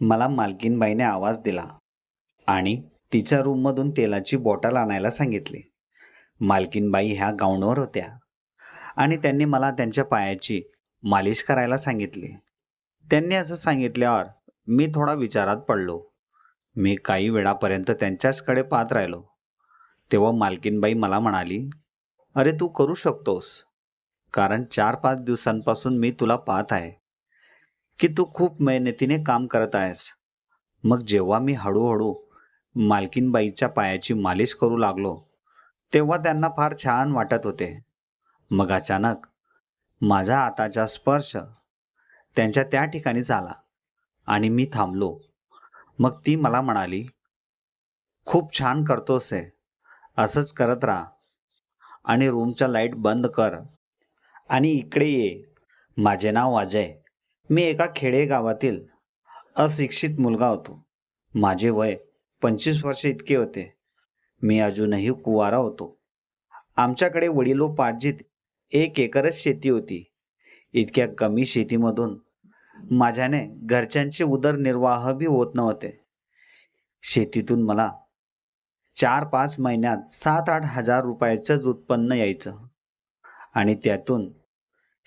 मला मालकीनबाईने आवाज दिला आणि तिच्या रूममधून तेलाची बॉटल आणायला सांगितली. मालकीनबाई ह्या गाऊनवर होत्या आणि त्यांनी मला त्यांच्या पायाची मालिश करायला सांगितली. त्यांनी असं सांगितल्यावर मी थोडा विचारात पडलो. मी काही वेळापर्यंत त्यांच्याचकडे पाहत राहिलो. तेव्हा मालकीनबाई मला म्हणाली अरे तू करू शकतोस. कारण चार पाच दिवसांपासून मी तुला पाहत आहे. की तू खूप मेहनतीने काम करत आहेस. मग जेव्हा मी हळूहळू मालकीनबाईच्या पायाची मालिश करू लागलो तेव्हा त्यांना फार छान वाटत होते. मग अचानक माझा हाताचा स्पर्श त्यांच्या त्या ठिकाणी झाला आणि मी थांबलो. मग ती मला म्हणाली खूप छान करतोस आहे असंच करत राहा. आणि रूमच्या लाइट बंद कर. आणि इकडे ये. माझे नाव अजय. मी एका खेडेगावातील अशिक्षित मुलगा होतो. माझे वय पंचवीस वर्ष इतके होते. मी अजूनही कुवारा होतो. आमच्याकडे वडिलोपार्जित एक एकरच शेती होती. इतक्या कमी शेतीमधून माझ्याने घरच्यांचे उदरनिर्वाह बी होत नव्हते. शेतीतून मला चार पाच महिन्यात सात आठ हजार रुपयाचंच उत्पन्न यायचं आणि त्यातून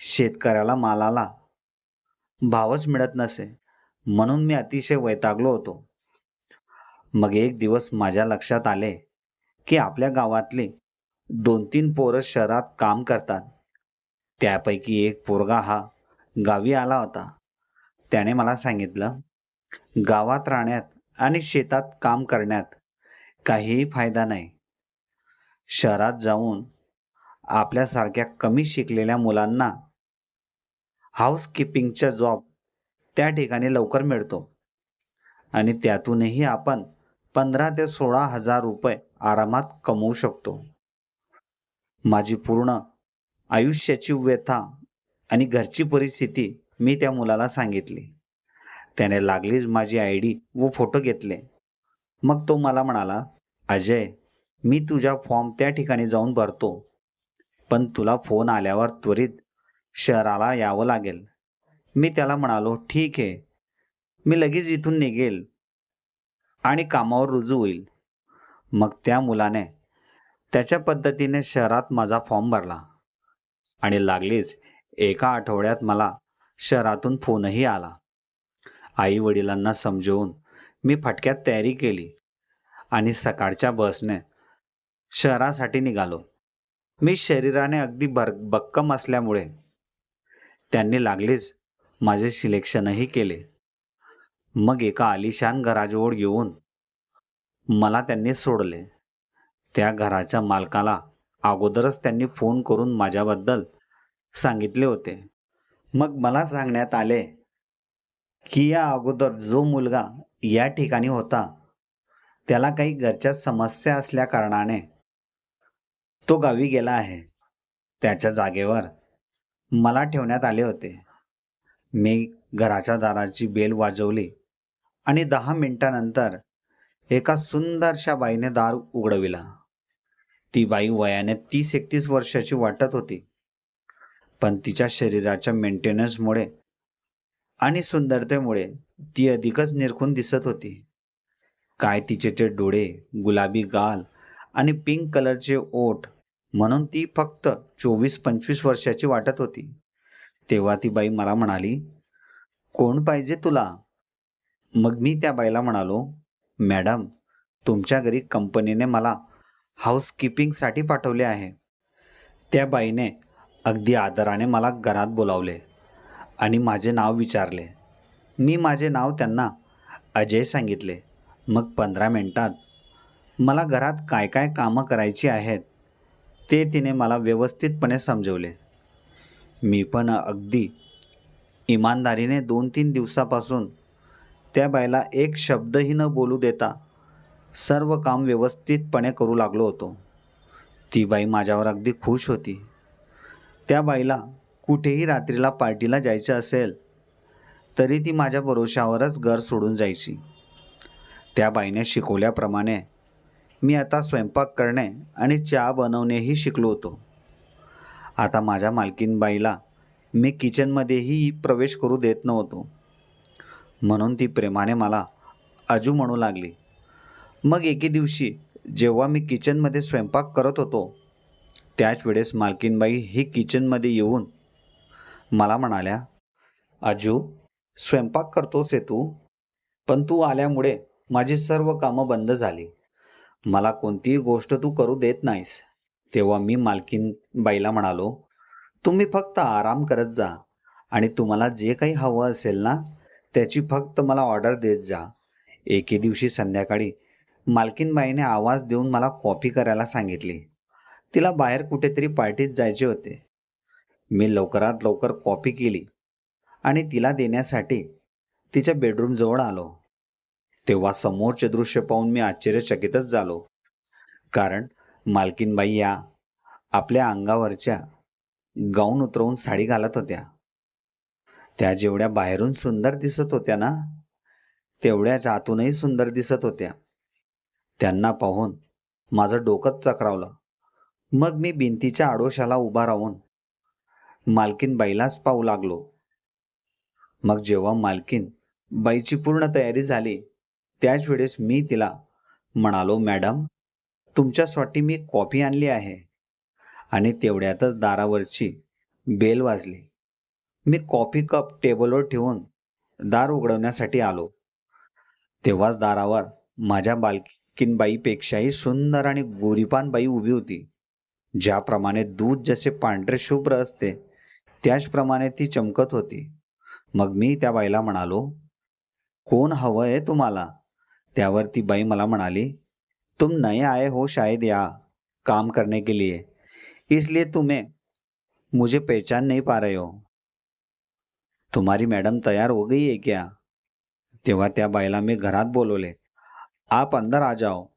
शेतकऱ्याला मालाला भावच मिळत नसे. म्हणून मी अतिशय वैतागलो होतो. मग एक दिवस माझ्या लक्षात आले की आपल्या गावातली दोन तीन पोरं शहरात काम करतात. त्यापैकी एक पोरगा हा गावी आला होता. त्याने मला सांगितलं गावात राहण्यात आणि शेतात काम करण्यात काहीही फायदा नाही. शहरात जाऊन आपल्यासारख्या कमी शिकलेल्या मुलांना हाऊसकीपिंगचा जॉब त्या ठिकाणी लवकर मिळतो. आणि त्यातूनही आपण पंधरा ते सोळा हजार रुपये आरामात कमवू शकतो. माझी पूर्ण आयुष्याची व्यथा आणि घरची परिस्थिती मी त्या मुलाला सांगितली. त्याने लागलीच माझी आय डी व फोटो घेतले. मग तो मला म्हणाला अजय मी तुझा फॉर्म त्या ठिकाणी जाऊन भरतो. पण तुला फोन आल्यावर त्वरित शहराला यावं लागेल. मी त्याला म्हणालो ठीक आहे. मी लगेच इथून निघेल आणि कामावर रुजू होईल. मग त्या मुलाने त्याच्या पद्धतीने शहरात माझा फॉर्म भरला आणि लागलीच एका आठवड्यात मला शहरातून फोनही आला. आई वडिलांना समजवून मी फटक्यात तयारी केली आणि सकाळच्या बसने शहरासाठी निघालो. मी शरीराने अगदी भर बक्कम असल्यामुळे त्यांनी लागलीच माझे सिलेक्शनही केले. मग एका आलिशान घराजवळ येऊन मला त्यांनी सोडले. त्या घराच्या मालकाला अगोदरच त्यांनी फोन करून माझ्याबद्दल सांगितले होते. मग मला सांगण्यात आले की या अगोदर जो मुलगा या ठिकाणी होता त्याला काही घरच्या समस्या असल्या कारणाने तो गावी गेला आहे. त्याच्या जागेवर मला ठेवण्यात आले होते. मी घराच्या दाराची बेल वाजवली आणि दहा मिनिटानंतर एका सुंदरशा बाईने दार उघडविला. ती बाई वयाने तीस एकतीस वर्षाची वाटत होती पण तिच्या शरीराच्या मेंटेनन्समुळे आणि सुंदरतेमुळे ती अधिकच निरखून दिसत होती. काय तिचे ते डोळे गुलाबी गाल आणि पिंक कलरचे ओठ म्हणून ती फक्त चोवीस पंचवीस वर्षाची वाटत होती. तेव्हा ती बाई मला म्हणाली कोण पाहिजे तुला? मग मी त्या बाईला म्हणालो मॅडम तुमच्या घरी कंपनीने मला हाऊसकीपिंगसाठी पाठवले आहे. त्या बाईने अगदी आदराने मला घरात बोलावले आणि माझे नाव विचारले. मी माझे नाव त्यांना अजय सांगितले. मग पंधरा मिनटात मला घरात काय काय कामं करायची आहेत? ते तिने मला व्यवस्थितपणे समजवले. मी पण अगदी इमानदारीने दोन तीन दिवसापासून त्या बाईला एक शब्दही न बोलू देता सर्व काम व्यवस्थितपणे करू लागलो होतो. ती बाई माझ्यावर अगदी खुश होती. त्या बाईला कुठेही रात्रीला पार्टीला जायचं असेल तरी ती माझ्या भरोशावरच घर सोडून जायची. त्या बाईने शिकवल्याप्रमाणे मी आता स्वयंपाक करणे आणि चहा बनवणेही शिकलो होतो. आता माझ्या मालकीनबाईला मी किचनमध्येही प्रवेश करू देत नव्हतो. म्हणून ती प्रेमाने मला अजू म्हणू लागली. मग एके दिवशी जेव्हा मी किचनमध्ये स्वयंपाक करत होतो त्याच वेळेस मालकीनबाई ही किचनमध्ये येऊन मला म्हणाल्या अजू स्वयंपाक करतोस आहे तू? पण तू आल्यामुळे माझी सर्व कामं बंद झाली. मला कोणतीही गोष्ट तू करू देत नाहीस. तेव्हा मी मालकीन बाईला म्हणालो तुम्ही फक्त आराम करत जा आणि तुम्हाला जे काही हवं असेल ना त्याची फक्त मला ऑर्डर देत जा. एके दिवशी संध्याकाळी मालकीनबाईने आवाज देऊन मला कॉफी करायला सांगितली. तिला बाहेर कुठेतरी पार्टीत जायचे होते. मी लवकरात लवकर कॉफी केली आणि तिला देण्यासाठी तिच्या बेडरूमजवळ आलो. तेव्हा समोरचे दृश्य पाहून मी आश्चर्यचकितच झालो. कारण मालकीनबाई या आपल्या अंगावरच्या गाऊन उतरवून साडी घालत होत्या. त्या जेवढ्या बाहेरून सुंदर दिसत होत्या ना तेवढ्याच आतूनही सुंदर दिसत होत्या. त्यांना पाहून माझं डोकंच चक्रावलं. मग मी भिंतीच्या आडोशाला उभा राहून मालकीन बाईलाच पाहू लागलो. मग जेव्हा मालकीन बाईची पूर्ण तयारी झाली त्याच वेळेस मी तिला म्हणालो मॅडम तुमच्यासाठी मी कॉफी आणली आहे. आणि तेवढ्यातच दारावरची बेल वाजली. मी कॉफी कप टेबलवर ठेवून दार उघडवण्यासाठी आलो. तेव्हाच दारावर माझ्या बालकीनबाईपेक्षाही सुंदर आणि गोरीपान बाई उभी होती ज्याप्रमाणे दूध जसे पांढरे शुभ्र असते त्याचप्रमाणे ती चमकत होती. मग मी त्या बाईला म्हणालो कोण हवं आहे तुम्हाला? त्यावर ती बाई मला म्हणाली तुम नए आए हो शायद यहाँ काम करने के लिए. इसलिए तुम्हें मुझे पहचान नहीं पा रहे हो. तुम्हारी मैडम तैयार हो गई है क्या? तेव्हा त्या बाईला मी घरात बोलवले आप अंदर आ जाओ.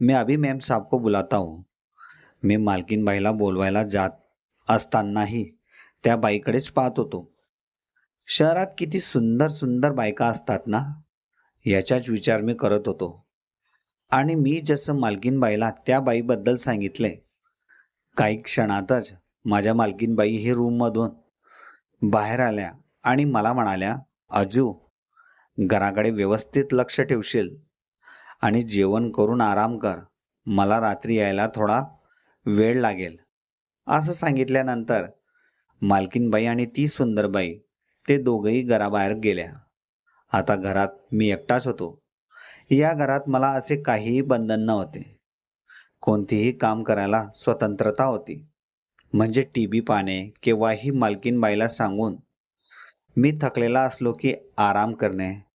मैं अभी मैम साहब को बुलाता हूँ. मी मालकीन बाईला बोलवायला जात असतानाही त्या बाईकडेच पाहत होतो. शहरात किती सुंदर सुंदर बायका असतात ना? याचाच विचार मी करत होतो. आणि मी जसं मालकीनबाईला त्या बाईबद्दल सांगितले काही क्षणातच माझ्या मालकीनबाई हे रूममधून बाहेर आल्या आणि मला म्हणाल्या अजू घराकडे व्यवस्थित लक्ष ठेवशील आणि जेवण करून आराम कर. मला रात्री यायला थोडा वेळ लागेल. असं सांगितल्यानंतर मालकीनबाई आणि ती सुंदरबाई ते दोघंही घराबाहेर गेल्या. आता घरात मी एकटाच होतो. या घरात मला असे काहीही बंधन नव्हते. कोणतेही काम करायला स्वतंत्रता होती. म्हणजे टी व्ही पाहणे केव्हाही मालकीनबाईला सांगून मी थकलेला असलो की आराम करणे.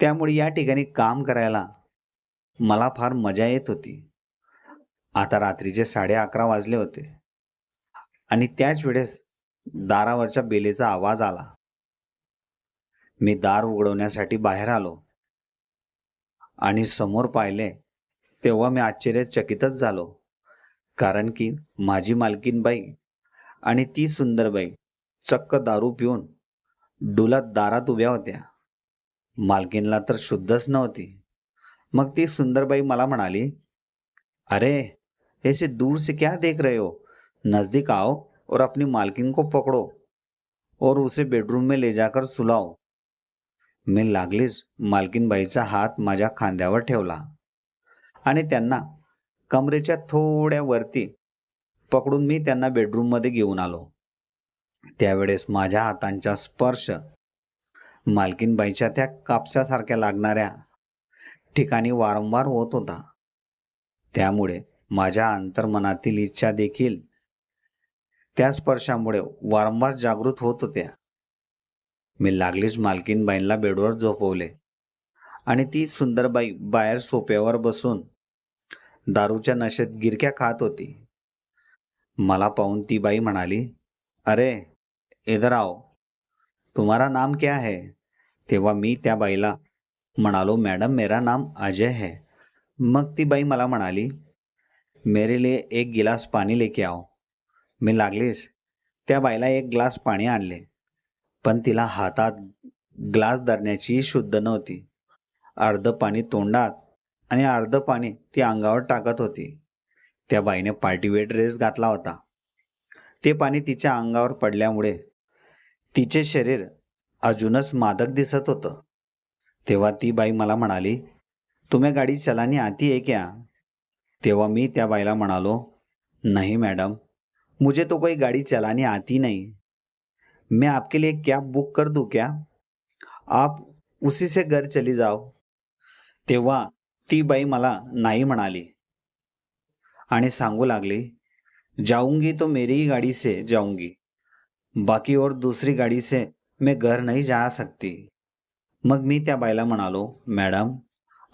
त्यामुळे या ठिकाणी काम करायला मला फार मजा येत होती. आता रात्रीचे साडे अकरा वाजले होते. आणि त्याच वेळेस दारावरच्या बेलेचा आवाज आला. मी दार उघडवण्यासाठी बाहेर आलो. आणि समोर पाहिले तेव्हा मी आश्चर्यचकितच झालो. कारण की माझी मालकीनबाई आणि ती सुंदरबाई चक्क दारू पिऊन डुलात दारात उभ्या होत्या. मालकीनला तर शुद्धच नव्हती. मग ती सुंदरबाई मला म्हणाली अरे ऐसे दूर से क्या देख रहे हो? नजदीक आओ और अपनी मालकिन को पकड़ो और उसे बेडरूम में ले जाकर सुलाओ. मी लागलीच मालकीनबाईचा हात माझ्या खांद्यावर ठेवला. आणि त्यांना कमरेच्या थोड्या वरती पकडून मी त्यांना बेडरूममध्ये घेऊन आलो. त्यावेळेस माझ्या हातांचा स्पर्श मालकीनबाईच्या त्या कापसासारख्या लागणाऱ्या ठिकाणी वारंवार होत होता. त्यामुळे माझ्या अंतर्मनातील इच्छा देखील त्या स्पर्शामुळे वारंवार जागृत होत होत्या. मी लागलीच मालकीनबाईंना बेडवर झोपवले. आणि ती सुंदरबाई बाहेर सोप्यावर बसून दारूच्या नशेत गिरक्या खात होती. मला पाहून ती बाई म्हणाली अरे इधर आओ तुम्हारा नाम क्या है? तेव्हा मी त्या बाईला म्हणालो मॅडम मेरा नाम अजय है. मग ती बाई मला म्हणाली मेरे लिए एक गिलास पाणी लेके आओ. मी लागलीस त्या बाईला एक ग्लास पाणी आणले. पण तिला हातात ग्लास धरण्याची शुद्ध नव्हती. अर्ध पाणी तोंडात आणि अर्ध पाणी ती अंगावर टाकत होती. त्या बाईने पार्टीवेअर ड्रेस घातला होता. ते पाणी तिच्या अंगावर पडल्यामुळे तिचे शरीर अजूनच मादक दिसत होतं. तेव्हा ती बाई मला म्हणाली तुम्ही गाडी चलानी आती आहे क्या? तेव्हा मी त्या बाईला म्हणालो नाही मॅडम मुझे तो कोई गाड़ी चलानी आती नाही. मैं आपके लिए कैब बुक कर दूँ क्या? आप उसी से घर चली जाओ। तेव्हा ती बाई मला नाही म्हणाली. आणि सांगू लागली, जाऊँगी तो मेरी ही गाड़ी से जाऊँगी. बाकी और दूसरी गाड़ी से मैं घर नहीं जा सकती. मग मी त्या बाईला म्हणालो, मैडम,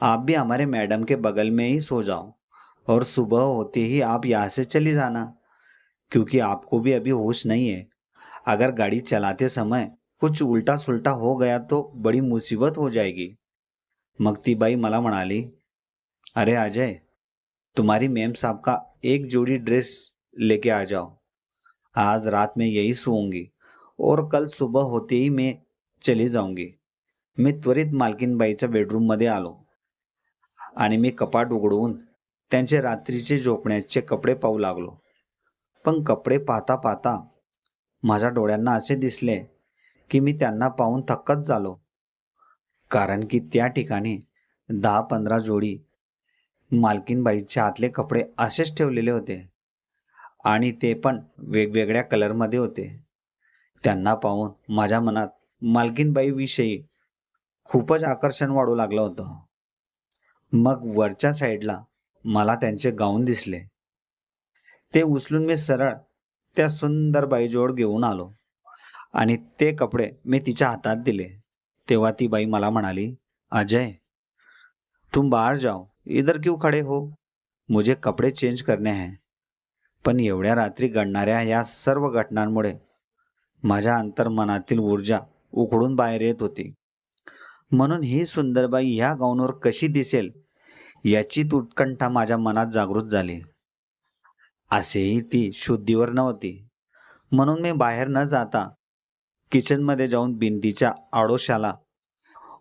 आप भी हमारे मैडम के बगल में ही सो जाओ और सुबह होते ही आप यहाँ से चली जाना, क्योंकि आपको भी अभी होश नहीं है. अगर गाड़ी चलाते समय कुछ उल्टा सुलटा हो गया तो बड़ी मुसीबत हो जाएगी। मग ती बाई मला म्हणाली अरे अजय तुम्हारी मेम साहब का एक जोड़ी ड्रेस लेके आ जाओ। आज रात में यही सोऊंगी और कल सुबह होते ही मैं चली जाऊंगी। मी त्वरित मालकीनबाईच्या बेडरूममध्ये आलो आणि मी कपाट उघडवून त्यांचे रात्रीचे झोपण्याचे कपडे पाहू लागलो. पण कपडे पाहता पाहता माझ्या डोळ्यांना असे दिसले की मी त्यांना पाहून थक्कच झालो. कारण की त्या ठिकाणी दहा पंधरा जोडी मालकीनबाईच्या आतले कपडे असेच ठेवलेले होते. आणि ते पण वेगवेगळ्या कलरमध्ये होते. त्यांना पाहून माझ्या मनात मालकीनबाईविषयी खूपच आकर्षण वाढू लागलं होतं. मग वरच्या साईडला मला त्यांचे गाऊन दिसले. ते उचलून मी सरळ त्या सुंदर बाईजवळ घेऊन आलो. आणि ते कपडे मी तिच्या हातात दिले. तेव्हा ती बाई मला म्हणाली अजय तुम बाहर जाओ इधर क्यों खड़े हो? मुझे कपडे चेंज करणे हैं. पण एवढ्या रात्री घडणाऱ्या या सर्व घटनांमुळे माझ्या अंतर्मनातील ऊर्जा उकडून बाहेर येत होती. म्हणून ही सुंदरबाई ह्या गाऊनवर कशी दिसेल याची उत्कंठा माझ्या मनात जागृत झाली. असेही ती शुद्धीवर नव्हती. म्हणून मी बाहेर न जाता किचनमध्ये जाऊन भिंतीच्या आडोशाला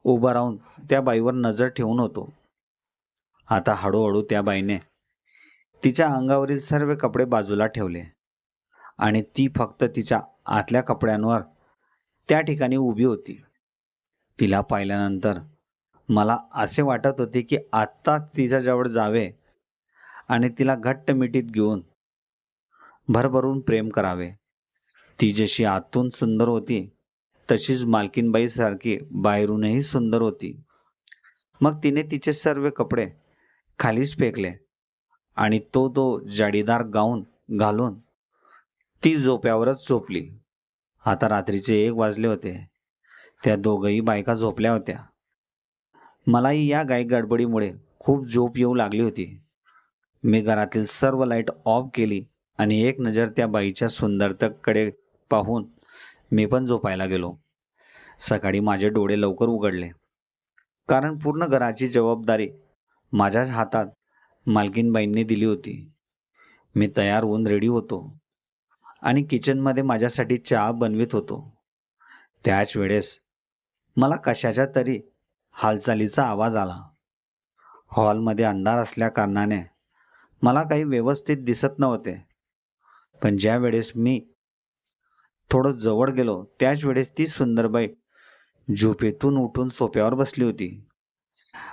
उभा राहून त्या बाईवर नजर ठेवून होतो. आता हळूहळू त्या बाईने तिच्या अंगावरील सर्व कपडे बाजूला ठेवले आणि ती फक्त तिच्या आतल्या कपड्यांवर त्या ठिकाणी उभी होती. तिला पाहिल्यानंतर मला असे वाटत होते की आत्ताच तिच्याजवळ जावे आणि तिला घट्ट मिठीत घेऊन भरभरून प्रेम करावे. ती जशी आतून सुंदर होती तशीच मालकीनबाई सारखी बाहेरूनही सुंदर होती. मग तिने तिचे सर्व कपडे खालीच फेकले आणि तो तो जाडीदार गाऊन घालून ती झोप्यावरच झोपली. आता रात्रीचे एक वाजले होते. त्या दोघही बायका झोपल्या होत्या. मलाही या गाई गडबडीमुळे खूप झोप येऊ लागली होती. मी घरातील सर्व लाइट ऑफ केली. आणि एक नजर त्या बाईच्या सुंदरतेकडे पाहून मी पण झोपायला गेलो. सकाळी माझे डोळे लवकर उघडले. कारण पूर्ण घराची जबाबदारी माझ्याच हातात मालकीनबाईंनी दिली होती. मी तयार होऊन रेडी होतो आणि किचनमध्ये माझ्यासाठी चहा बनवित होतो. त्याच वेळेस मला कशाच्या तरी हालचालीचा आवाज आला. हॉलमध्ये अंधार असल्या कारणाने मला काही व्यवस्थित दिसत नव्हते. पण ज्या वेळेस मी थोडं जवळ गेलो त्याच वेळेस ती सुंदरबाई झोपेतून उठून सोप्यावर बसली होती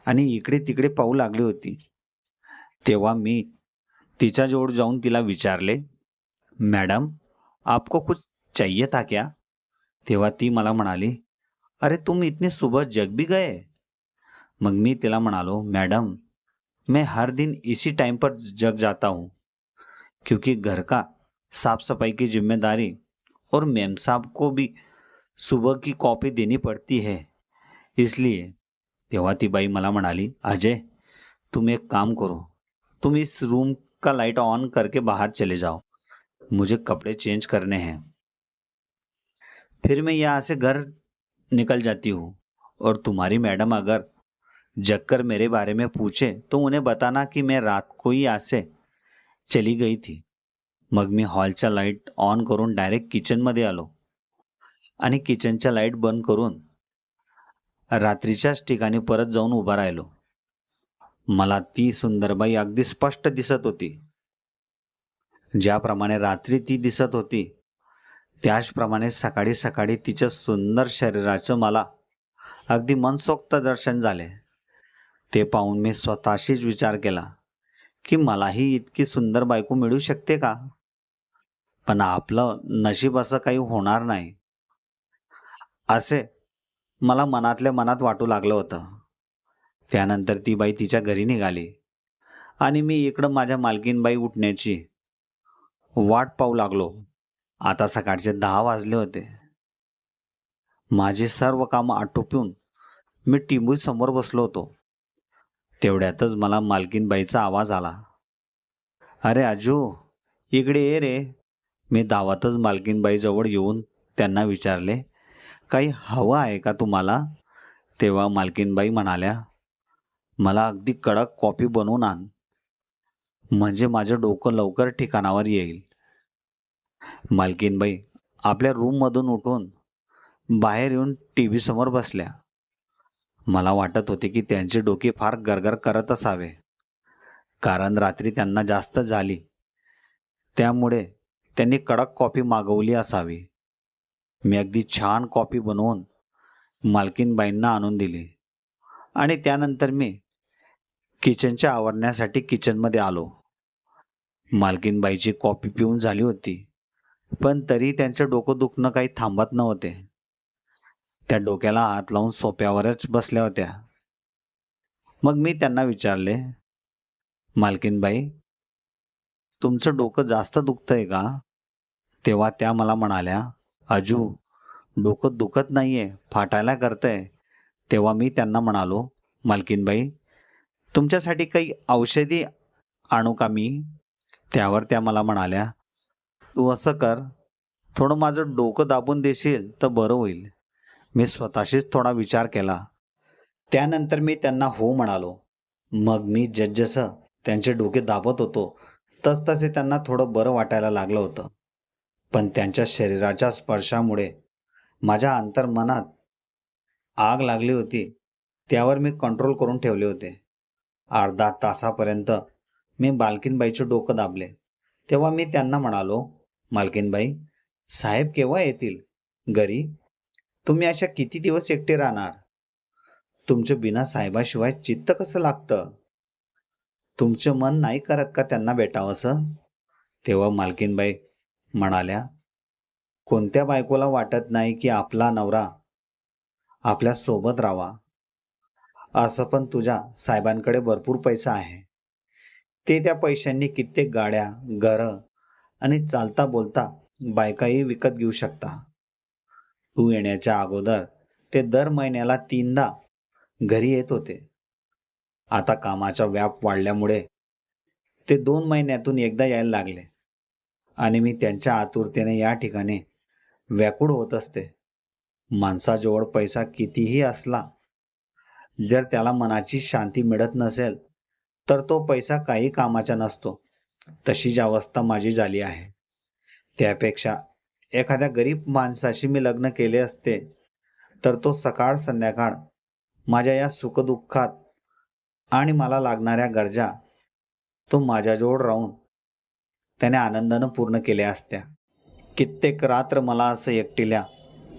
आणि इकडे तिकडे पाहू लागली होती. तेव्हा मी तिच्याजवळ जाऊन तिला विचारले मॅडम आपको कुछ चाहिए था क्या? तेव्हा ती मला म्हणाली अरे तुम इतने सुबह जग भी गए. मग मी तिला म्हणालो मैडम मैं हर दिन इसी टाइम पर जग जाता हूँ क्योंकि घर का साफ़ सफ़ाई की ज़िम्मेदारी और मैम साहब को भी सुबह की कॉपी देनी पड़ती है। इसलिए, देवाती बाई मला म्हणाली, अजय, तुम एक काम करो। तुम इस रूम का लाइट ऑन करके बाहर चले जाओ। मुझे कपड़े चेंज करने हैं। फिर मैं यहाँ से घर निकल जाती हूँ। और तुम्हारी मैडम अगर जगकर मेरे बारे में पूछे तो उन्हें बताना कि मैं रात को ही यहाँ से चली गई थी। मग मी हॉलच्या लाइट ऑन करून डायरेक्ट किचनमध्ये आलो. आणि किचनच्या लाइट बंद करून रात्रीच्याच ठिकाणी परत जाऊन उभा राहिलो. मला ती सुंदरबाई अगदी स्पष्ट दिसत होती. ज्याप्रमाणे रात्री ती दिसत होती त्याचप्रमाणे सकाळी सकाळी तिच्या सुंदर शरीराचं मला अगदी मनसोक्त दर्शन झाले. ते पाहून मी स्वतःशीच विचार केला की मलाही इतकी सुंदर बायको मिळू शकते का? पण आपलं नशीब असं काही होणार नाही. असे मला मनातल्या मनात वाटू लागलं होतं. त्यानंतर ती बाई तिच्या घरी निघाली आणि मी इकडं माझ्या मालकीनबाई उठण्याची वाट पाहू लागलो. आता सकाळचे दहा वाजले होते. माझी सर्व कामं आटोपून मी टिंबू समोर बसलो होतो. तेवढ्यातच मला मालकीनबाईचा आवाज आला. अरे आजू इकडे ये रे. मी दावातच मालकीनबाईजवळ येऊन त्यांना विचारले काही हवं आहे का तुम्हाला? तेव्हा मालकीनबाई म्हणाल्या मला अगदी कडक कॉफी बनवून आण. म्हणजे माझं डोकं लवकर ठिकाणावर येईल. मालकीनबाई आपल्या रूममधून उठून बाहेर येऊन टी व्ही समोर बसल्या. मला वाटत होते की त्यांचे डोके फार गरगर करत असावे कारण रात्री त्यांना जास्त झाली. त्यामुळे त्यांनी कडक कॉफी मागवली असावी. मी अगदी छान कॉफी बनवून मालकीनबाईंना आणून दिली. आणि त्यानंतर मी किचनच्या आवरण्यासाठी किचनमध्ये आलो. मालकीनबाईची कॉफी पिऊन झाली होती पण तरी त्यांचं डोकं दुखणं काही थांबत नव्हते. त्या डोक्याला हात लावून सोप्यावरच बसल्या होत्या. मग मी त्यांना विचारले मालकीनबाई तुमचं डोकं जास्त दुखतंय का? तेव्हा त्या मला म्हणाल्या अजू डोकं दुखत नाही आहे फाटायला करतंय. तेव्हा मी त्यांना म्हणालो मालकीनबाई तुमच्यासाठी काही औषधी आणू का मी? त्यावर त्या मला म्हणाल्या तू असं कर थोडं माझं डोकं दाबून देशील तर बरं होईल. मी स्वतःशीच थोडा विचार केला. त्यानंतर मी त्यांना हो म्हणालो. मग मी जसजसं त्यांचे डोके दाबत होतो तसतसे त्यांना थोडं बरं वाटायला लागलं होतं. पण त्यांच्या शरीराच्या स्पर्शामुळे माझ्या अंतर्मनात आग लागली होती. त्यावर मी कंट्रोल करून ठेवले होते. अर्धा तासापर्यंत मी बालकीनबाईचे डोकं दाबले. तेव्हा मी त्यांना म्हणालो मालकीनबाई साहेब केव्हा येतील? घरी? तुम्ही अशा किती दिवस एकटे राहणार? तुमचं बिना साहेबाशिवाय चित्त कसं लागतं? तुमचं मन नाही करत का त्यांना भेटावंसं? तेव्हा मालकीनबाई म्हणाल्या कोणत्या बायकोला वाटत नाही की आपला नवरा आपल्यासोबत राहावा? असं पण तुझ्या साहेबांकडे भरपूर पैसा आहे. ते त्या पैशांनी कित्येक गाड्या घरं आणि चालता बोलता बायकाही विकत घेऊ शकता. तू येण्याच्या अगोदर ते दर महिन्याला तीनदा घरी येत होते. आता कामाचा व्याप वाढल्यामुळे ते दोन महिन्यातून एकदा यायला लागले. आणि मी त्यांच्या आतुरतेने या ठिकाणी व्याकुळ होत असते. माणसाजवळ पैसा कितीही असला जर त्याला मनाची शांती मिळत नसेल तर तो पैसा काही कामाचा नसतो. तशीच अवस्था माझी झाली आहे. त्यापेक्षा एखाद्या गरीब माणसाशी मी लग्न केले असते तर तो सकाळ संध्याकाळ माझ्या या सुखदुःखात आणि मला लागणाऱ्या गरजा तो माझ्याजवळ राहून त्याने आनंदानं पूर्ण केल्या असत्या. कित्येक रात्र मला असं एकटिल्या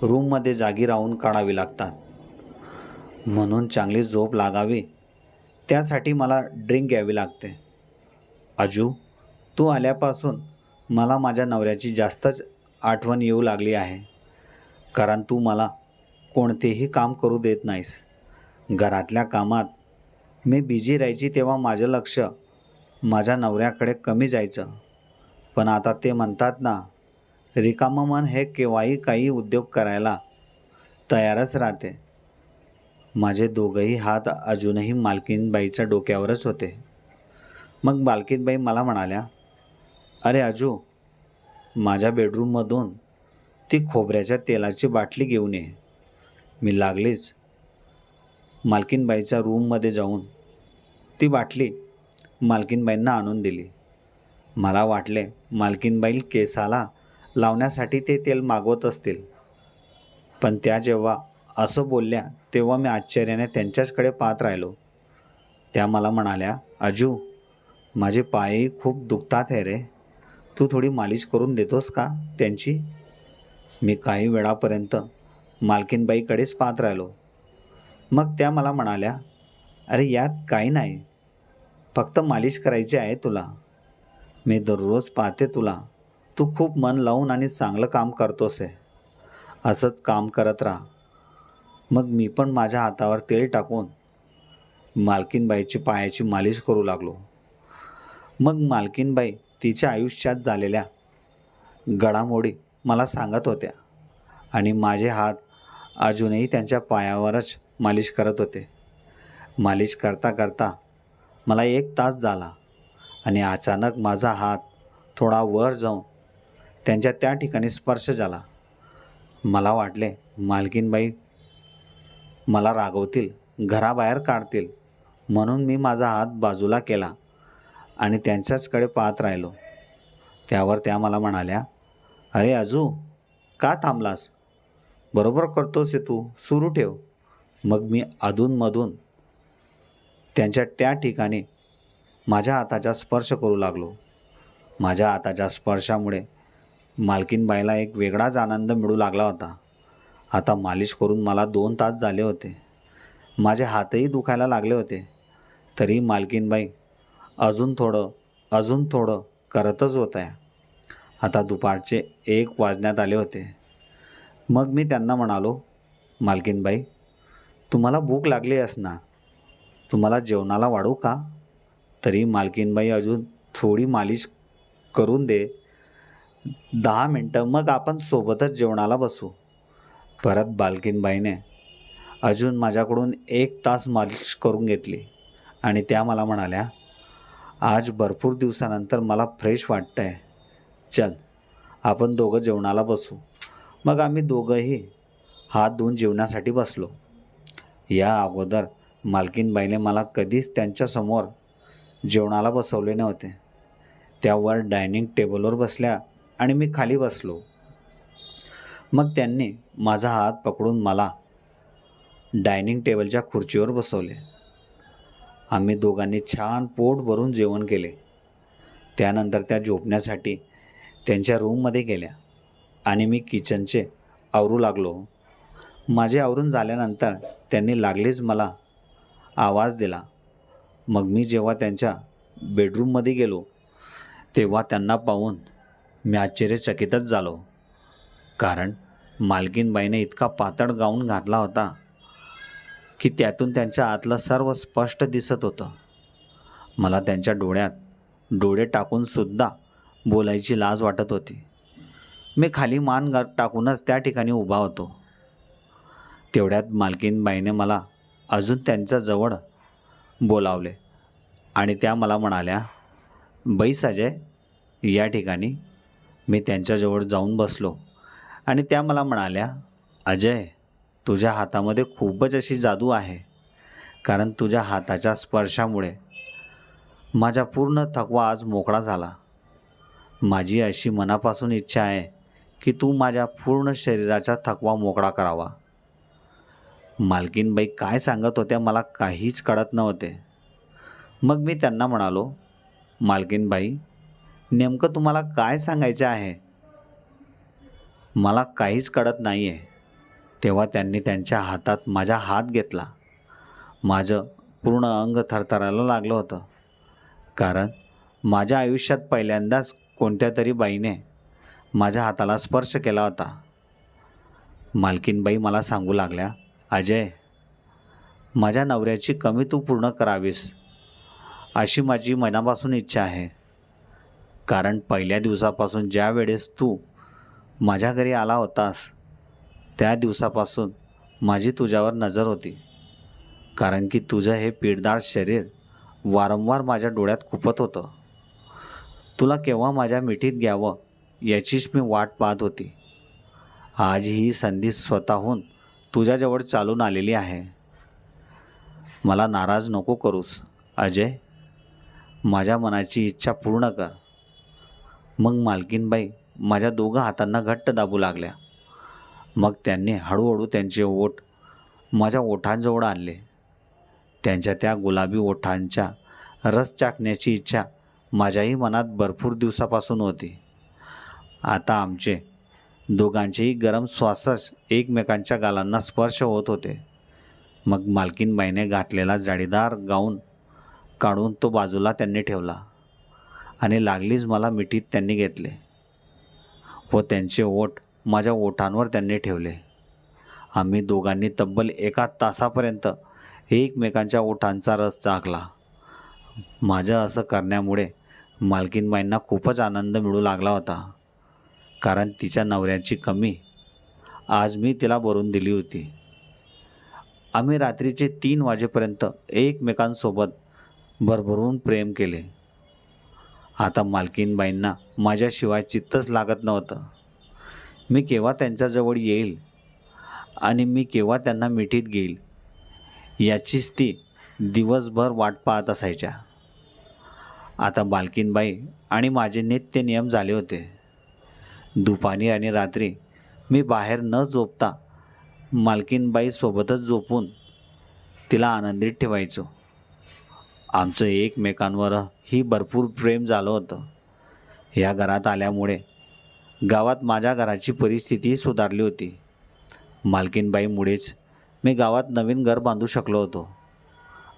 रूममध्ये जागी राहून काढावी लागतात. म्हणून चांगली झोप लागावी त्यासाठी मला ड्रिंक घ्यावी लागते. अजू तू आल्यापासून मला माझ्या नवऱ्याची जास्तच आठवण येऊ लागली आहे. कारण तू मला कोणतेही काम करू देत नाहीस. घरातल्या कामात मी बिझी राहायची तेव्हा माझं लक्ष माझ्या नवऱ्याकडे कमी जायचं. पण आता ते म्हणतात ना रिकामं मन हे केव्हाही काही उद्योग करायला तयारच राहते. माझे दोघंही हात अजूनही मालकीनबाईच्या डोक्यावरच होते. मग मालकीनबाई मला म्हणाल्या अरे अजू माझ्या बेडरूममधून ती खोबऱ्याच्या तेलाची बाटली घेऊन ये. मी लागलीच. मालकीनबाईच्या रूममध्ये जाऊन ती बाटली मालकीनबाईंना आणून दिली. मला वाटले मालकीनबाई केसाला लावण्यासाठी ते तेल मागवत असतील. पण त्या जेव्हा असं बोलल्या तेव्हा मी आश्चर्याने त्यांच्याचकडे पाहत राहिलो. त्या मला म्हणाल्या अजू माझे पायही खूप दुखतात आहे रे. तू थोडी मालिश करून देतोस का त्यांची? मी काही वेळापर्यंत मालकीनबाईकडेच पाहत राहिलो. मग त्या मला म्हणाल्या अरे यात काही नाही. फक्त मालिश करायची आहे तुला. मी दररोज पाहते तुला. तू खूप मन लावून आणि चांगलं काम करतोस आहे असंच काम करत राहा. मग मी पण माझ्या हातावर तेल टाकून मालकीनबाईची पायाची मालिश करू लागलो. मग मालकीनबाई तिच्या आयुष्यात झालेल्या घडामोडी मला सांगत होत्या आणि माझे हात अजूनही त्यांच्या पायावरच मालिश करत होते. मालिश करता करता मला एक तास झाला आणि अचानक माझा हात थोडा वर जाऊन त्यांच्या त्या ठिकाणी स्पर्श झाला. मला वाटले मालकीनबाई मला रागवतील घराबाहेर काढतील म्हणून मी माझा हात बाजूला केला आणि त्यांच्याचकडे पाहत राहिलो. त्यावर त्या मला म्हणाल्या अरे अजू का थांबलास? बरोबर करतोस हे तू सुरू ठेव. मग मी अधूनमधून त्यांच्या त्या ठिकाणी माझ्या हाताचा स्पर्श करू लागलो. माझ्या हाताच्या स्पर्शामुळे मालकीनबाईला एक वेगळाच आनंद मिळू लागला होता. आता मालिश करून मला दोन तास झाले होते. माझे हातही दुखायला लागले होते. तरी मालकीनबाई अजून थोडं अजून थोडं करतच होत आहे आता दुपारचे एक वाजण्यात आले होते. मग मी त्यांना म्हणालो मालकीनबाई तुम्हाला भूक लागली असणार तुम्हाला जेवणाला वाढू का? तरी मालकीनबाई अजून थोडी मालिश करून दे. दहा मिनटं मग आपण सोबतच जेवणाला बसू. परत बालकीनबाईने अजून माझ्याकडून एक तास मालिश करून घेतली आणि त्या मला म्हणाल्या आज भरपूर दिवसानंतर मला फ्रेश वाटतं आहे चल आपण दोघं जेवणाला बसू. मग आम्ही दोघंही हात धुवून जेवणासाठी बसलो. या अगोदर मालकीनबाईने मला कधीच त्यांच्यासमोर जेवणाला बसवले नव्हते. त्यावर डायनिंग टेबलवर बसल्या आणि मी खाली बसलो. मग त्यांनी माझा हात पकडून मला डायनिंग टेबलच्या खुर्चीवर बसवले. आम्ही दोघांनी छान पोट भरून जेवण केले. त्यानंतर त्या झोपण्यासाठी त्यांच्या रूममध्ये गेल्या आणि मी किचनचे आवरू लागलो. माझे आवरून झाल्यानंतर त्यांनी लागलीच मला आवाज दिला. मग मी जेव्हा त्यांच्या बेडरूममध्ये गेलो तेव्हा त्यांना पाहून मी आश्चर्यचकितच झालो. कारण मालकीनबाईने इतका पातळ गाऊन घातला होता की त्यातून त्यांच्या आतलं सर्व स्पष्ट दिसत होतं. मला त्यांच्या डोळ्यात डोळे टाकूनसुद्धा बोलायची लाज वाटत होती. मी खाली मान गा टाकूनच त्या ठिकाणी उभा होतो. तेवढ्यात मालकीनबाईने मला अजून त्यांच्याजवळ बोलावले आणि त्या मला म्हणाल्या बैस अजय या ठिकाणी मी त्यांच्याजवळ जाऊन बसलो. आणि त्या मला म्हणाल्या अजय तुझ्या हातामध्ये खूपच अशी जादू आहे कारण तुझ्या हाताच्या स्पर्शामुळे माझा पूर्ण थकवा आज मोकळा झाला. माझी अशी मनापासून इच्छा आहे की तू माझ्या पूर्ण शरीराचा थकवा मोकळा करावा. मालकीनबाई काय सांगत होत्या मला काहीच कळत नव्हते. मग मी त्यांना म्हणालो मालकीनबाई नेमकं तुम्हाला काय सांगायचं आहे? मला काहीच कळत नाही आहे तेव्हा त्यांनी त्यांच्या हातात माझा हात घेतला. माझं पूर्ण अंग थरथरायला लागलं होतं. कारण माझ्या आयुष्यात पहिल्यांदाच कोणत्या तरी बाईने माझ्या हाताला स्पर्श केला होता. मालकीनबाई मला सांगू लागल्या अजय माझ्या नवऱ्याची कमी तू पूर्ण करावीस अशी माझी मनापासून इच्छा आहे. कारण पहिल्या दिवसापासून ज्या वेळेस तू माझ्या घरी आला होतास त्या दिवसापासून माझी तुझ्यावर नजर होती. कारण की तुझं हे पीडदार शरीर वारंवार माझ्या डोळ्यात खुपत होतं. तुला केव्हा माझ्या मिठीत घ्यावं याचीच मी वाट पाहत होती. आज ही संधी स्वतःहून तुझ्याजवळ चालून आलेली आहे. मला नाराज नको करूस अजय. माझ्या मनाची इच्छा पूर्ण कर. मग मालकीनबाई माझ्या दोघं हातांना घट्ट दाबू लागल्या. मग त्यांनी हळूहळू त्यांचे ओठ माझ्या ओठांजवळ आणले. त्यांच्या त्या गुलाबी ओठांच्या रस चाकण्याची इच्छा माझ्याही मनात भरपूर दिवसापासून होती. आता आमचे दोघांचेही गरम श्वासच एकमेकांच्या गालांना स्पर्श होत होते. मग मालकीनबाईने घातलेला जाळीदार गाऊन काढून तो बाजूला त्यांनी ठेवला आणि लागलीच मला मिठीत त्यांनी घेतले व त्यांचे ओठ माझ्या ओठांवर त्यांनी ठेवले. आम्ही दोघांनी तब्बल एका तासापर्यंत एकमेकांच्या ओठांचा रस चाकला माझं असं करण्यामुळे मालकीनबाईंना खूपच आनंद मिळू लागला होता. कारण तिच्या नवऱ्याची कमी. आज मी तिला भरून दिली होती. आम्ही रात्रीचे तीन वाजेपर्यंत एकमेकांसोबत भरभरून प्रेम केले. आता मालकीनबाईंना माझ्याशिवाय चित्तच लागत नव्हतं. मी केव्हा त्यांच्याजवळ येईल आणि मी केव्हा त्यांना मिठीत घेईल याचीच ती दिवसभर वाट पाहत असायच्या. आता बालकीनबाई आणि माझे नित्य नियम झाले होते. दुपारी आणि रात्री मी बाहेर न झोपता मालकीनबाईसोबतच झोपून तिला आनंदित ठेवायचो. आमचं एकमेकांवर ही भरपूर प्रेम झालं होतं. या घरात आल्यामुळे गावात माझ्या घराची परिस्थिती सुधारली होती. मालकीनबाईमुळेच मी गावात नवीन घर बांधू शकलो होतो.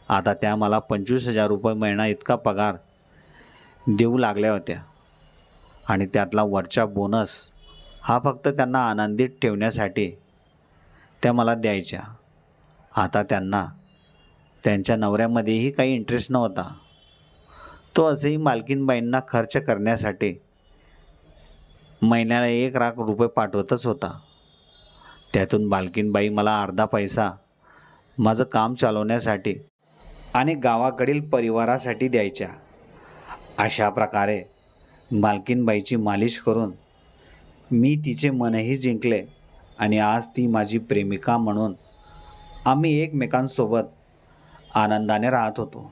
आता त्या मला पंचवीस हजार रुपये महिना इतका पगार देऊ लागल्या होत्या. आणि त्यातला वरचा बोनस हा फक्त त्यांना आनंदित ठेवण्यासाठी त्या मला द्यायच्या. आता त्यांना त्यांच्या नवऱ्यामध्येही काही इंटरेस्ट नव्हता. तो असेही मालकीनबाईंना खर्च करण्यासाठी महिन्याला एक लाख रुपये पाठवतच होता. त्यातून बालकीनबाई मला अर्धा पैसा माझं काम चालवण्यासाठी आणि गावाकडील परिवारासाठी द्यायच्या. अशा प्रकारे मालकीनबाईची मालिश करून मी तिचे मनही जिंकले आणि आज ती माझी प्रेमिका म्हणून आम्ही एकमेकांसोबत आनंदाने राहत होतो.